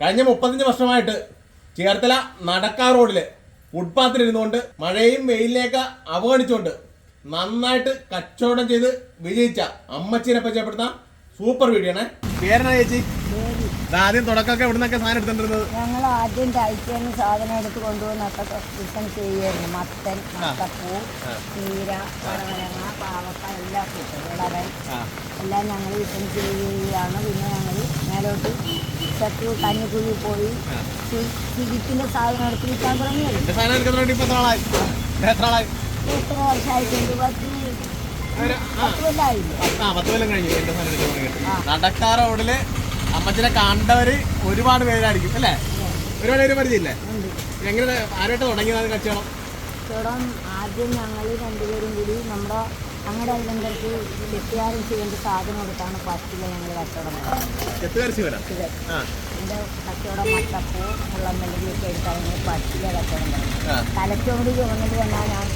കഴിഞ്ഞ മുപ്പത്തഞ്ച് വർഷമായിട്ട് ചേർത്തല നടക്കാ റോഡിൽ ഫുട്പാത്തിൽ ഇരുന്നുകൊണ്ട് മഴയും വെയിലിലേക്ക് അവഗണിച്ചുകൊണ്ട് നന്നായിട്ട് കച്ചവടം ചെയ്ത് വിജയിച്ച അമ്മച്ചീനെ പരിചയപ്പെടുന്ന സൂപ്പർ വീഡിയോ ആണ്. പേരെന്നാ ചേച്ചി? ആദ്യം തുടക്കമൊക്കെ ഇവിടുന്നൊക്കെ സാധനം എടുത്തോണ്ടിരുന്നത് ഞങ്ങൾ ആദ്യം ടൈറ്റ് സാധനം എടുത്ത് കൊണ്ടുവന്നൊക്കെ വിൽപ്പന ചെയ്യുമായിരുന്നു മത്തൻ മത്തപ്പൂ ചീര പടവലങ്ങ പാവക്ക എല്ലാം വിളവൻ ആ. എല്ലാം ഞങ്ങൾ വിസം ചെയ്യുകയാണ്. പിന്നെ ഞങ്ങൾ മേലോട്ട് ചട്ടു കഞ്ഞിക്കുഴി പോയി. ചിരിപ്പിന്റെ സാധനം എടുത്ത് വിൽക്കാൻ ഇപ്പൊ എത്ര വർഷമായിട്ടുണ്ട്? പത്ത് നടക്കാർ റോഡിൽ അമ്മച്ചിനെ കണ്ടവര് ഒരുപാട് പേരായിരിക്കും അല്ലേ? ഒരുപാട് പേര് പരിചയമില്ലേ? എങ്ങനെ ആരായിട്ട് തുടങ്ങിയതാണ് കച്ചവടം? കച്ചവടം ആദ്യം ഞങ്ങൾ രണ്ടുപേരും കൂടി നമ്മുടെ ഞങ്ങളുടെ അതിലെന്തർക്ക് ചെട്ടിയാരും ചെയ്യേണ്ട സാധനം കൊടുത്താണ് പറ്റില്ല ഞങ്ങൾ കച്ചവടം എന്റെ കച്ചവടം വരാം ഉള്ള ആ. എന്റെ കച്ചവടം മത്തപ്പൂ മുള്ളമ്പല്ലിയൊക്കെ എടുത്താണ് പറ്റില്ല കച്ചവടം തലച്ചോട് ചുമന്നത് വന്നാൽ ഞാൻ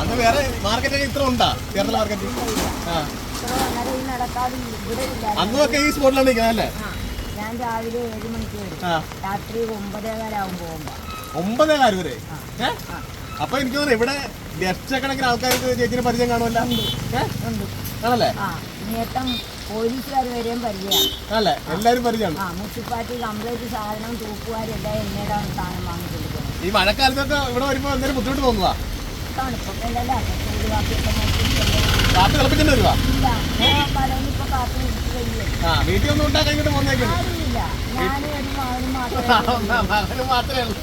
അന്ന് വേറെ മാർക്കറ്റിൽ ഇത്ര ഉണ്ടാ? ചേർത്തല മാർക്കറ്റ്? ആ. ഇത്ര വന്നാൽ ഈ നടക്കാതെ ഇവിടെ ഇല്ല. അന്നൊക്കെ ഈ സ്പോട്ടിലാണ് നിൽക്കുന്നത് ഞാൻ രാവിലെ ഏഴ് മണിക്ക് വരും. രാത്രി ഒമ്പതേകാലാവും കാര്യം വരെ? അപ്പൊ എനിക്ക് തോന്നുന്നു ഇവിടെ ലക്ഷക്കണക്കിന് ആൾക്കാർക്ക് ചേച്ചിനെ പരിചയം കാണുമല്ലോ. ആണല്ലേ? പോലീസുകാർ വരെയും പരിചയമാണ്. അല്ലേ പരിചയമാണ്. ആ മുനിസിപ്പാലിറ്റി കംപ്ലീറ്റ് സാധനം തൂക്കുകാരെല്ലാം എന്നേടാണ് സാധനം വാങ്ങിക്കൊടുക്കുന്നത്. ഈ മഴക്കാലത്തൊക്കെ ഇവിടെ വരുമ്പോ എന്തെങ്കിലും ബുദ്ധിമുട്ട് തോന്നുന്നതാ കാപ്പി തിളപ്പിച്ചിട്ട് വരുവാ? ആ വീട്ടിൽ ഒന്നും ഉണ്ടാക്കാൻ ഇങ്ങോട്ട് പോന്നേക്കുന്നു ആരുമില്ല. ഞാനും ഒരു മകനും മാത്രമേ മകന് മാത്രമേ ഉള്ളൂ.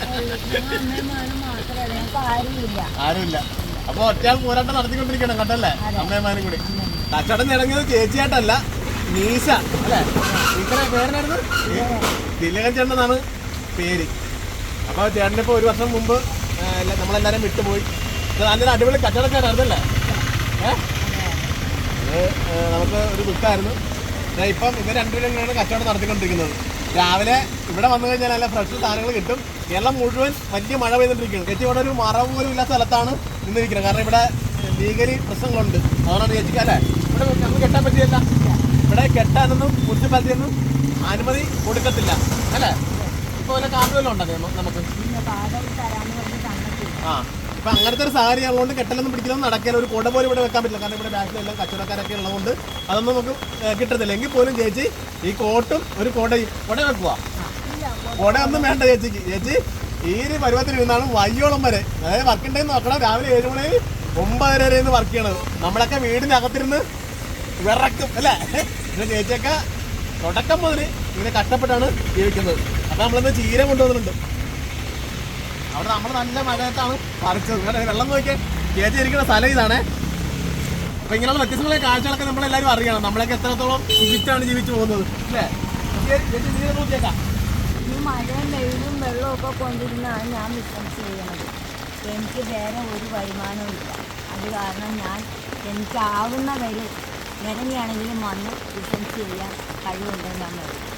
ആരുമില്ല. അപ്പൊ ഒറ്റയാൾ പോരാട്ടം നടത്തിക്കൊണ്ടിരിക്കണം കേട്ടല്ലേ അമ്മയമാനും കൂടി. കച്ചവടം തുടങ്ങിയത് ചേച്ചിയായിട്ടല്ല നീശ അല്ലേ? പേരായിരുന്നു പേരെന്നായിരുന്നു? തിലകൻ ചേട്ടൻ എന്നാണ് പേര് അപ്പോൾ ചേട്ടനിപ്പോൾ ഒരു വർഷം മുമ്പ് നമ്മളെല്ലാരും നമ്മളെല്ലാവരും വിട്ടുപോയി നല്ലൊരു അടിപൊളി കച്ചവടക്കാരായിരുന്നല്ലേ? ഏഹ് നമുക്ക് ഒരു ദുഃഖമായിരുന്നു ഇപ്പം ഇവർ രണ്ടുപേരും കച്ചവടം നടത്തിക്കൊണ്ടിരിക്കുന്നത്. രാവിലെ ഇവിടെ വന്നു കഴിഞ്ഞാൽ നല്ല ഫ്രഷ് സാധനങ്ങൾ കിട്ടും. കേരളം മുഴുവൻ വലിയ മഴ പെയ്തുകൊണ്ടിരിക്കുകയാണ്. ചേച്ചി ഇവിടെ ഒരു മറവ് പോലും ഇല്ലാത്ത സ്ഥലത്താണ് നിന്നിരിക്കുന്നത്. കാരണം ഇവിടെ ലീഗലി പ്രശ്നങ്ങളുണ്ട്. അതുകൊണ്ടാണ് ചേച്ചിക്ക് അല്ലേ? ഇവിടെ നമുക്ക് കെട്ടാൻ പറ്റിയല്ല. ഇവിടെ കെട്ടാനൊന്നും മുനിസിപ്പാലിറ്റിയൊന്നും അനുമതി കൊടുക്കത്തില്ല. അല്ലേ? ഇപ്പോൾ വല്ല കാർഡ് വല്ലതും ഉണ്ടോ? നമുക്ക്. ആ. അപ്പൊ അങ്ങനത്തെ ഒരു സാഹചര്യം ഉള്ളതുകൊണ്ട് കെട്ടലൊന്നും പിടിക്കലൊന്നും നടക്കില്ല. ഒരു കുട പോലും ഇവിടെ വെക്കാൻ പറ്റില്ല. കാരണം ഇവിടെ ബാക്കിലെല്ലാം കച്ചവടക്കാരൊക്കെ ഉള്ളതുകൊണ്ട് അതൊന്നും നമുക്ക് കിട്ടത്തില്ല. എങ്കിൽ പോലും ചേച്ചി ഈ കോട്ടും ഒരു കൊടയും കൊട വെക്കുക കൊട ഒന്നും വേണ്ട ചേച്ചിക്ക്. ചേച്ചി ഈ ഒരു പരുവത്തിൽ ഇരുന്നാണ് വയ്യോളം വരെ. അതായത് വർക്ക് ഉണ്ടെന്ന് നോക്കണം. രാവിലെ ഏഴ് മണി ഒമ്പതര വരെ ഇന്ന് വർക്ക് ചെയ്യണത്. നമ്മളൊക്കെ വീടിനകത്തിരുന്ന് വിറക്കും അല്ലേ? പിന്നെ ചേച്ചിയൊക്കെ തുടക്കം മുതൽ ഇങ്ങനെ കഷ്ടപ്പെട്ടാണ് ജീവിക്കുന്നത്. അപ്പൊ നമ്മളിന്ന് ചീര കൊണ്ടുവന്നിട്ടുണ്ട്. അവിടെ നമ്മൾ നല്ല മഴയത്താണ് പറിച്ചത് ഇവിടെ വെള്ളം നോക്കിയാൽ കയറ്റിയിരിക്കുന്ന സ്ഥലം ഇതാണ്. അപ്പൊ ഇങ്ങനെയുള്ള വ്യത്യസ്തമായ കാഴ്ചകളൊക്കെ നമ്മളെല്ലാവരും അറിയണം. നമ്മളൊക്കെ എത്രത്തോളം സുഖിച്ചാണ് ജീവിച്ചു പോകുന്നത്. ഈ മഴയും വെയിലും ഞാൻ എനിക്ക് വേറെ ഒരു വരുമാനവും ഇല്ല. അത് കാരണം ഞാൻ എനിക്കാവുന്ന വരെ നിരങ്ങിയാണെങ്കിലും വന്ന് ബിസിനസ് ചെയ്യാൻ കഴിവുണ്ടെന്നാണ് പറയുന്നത്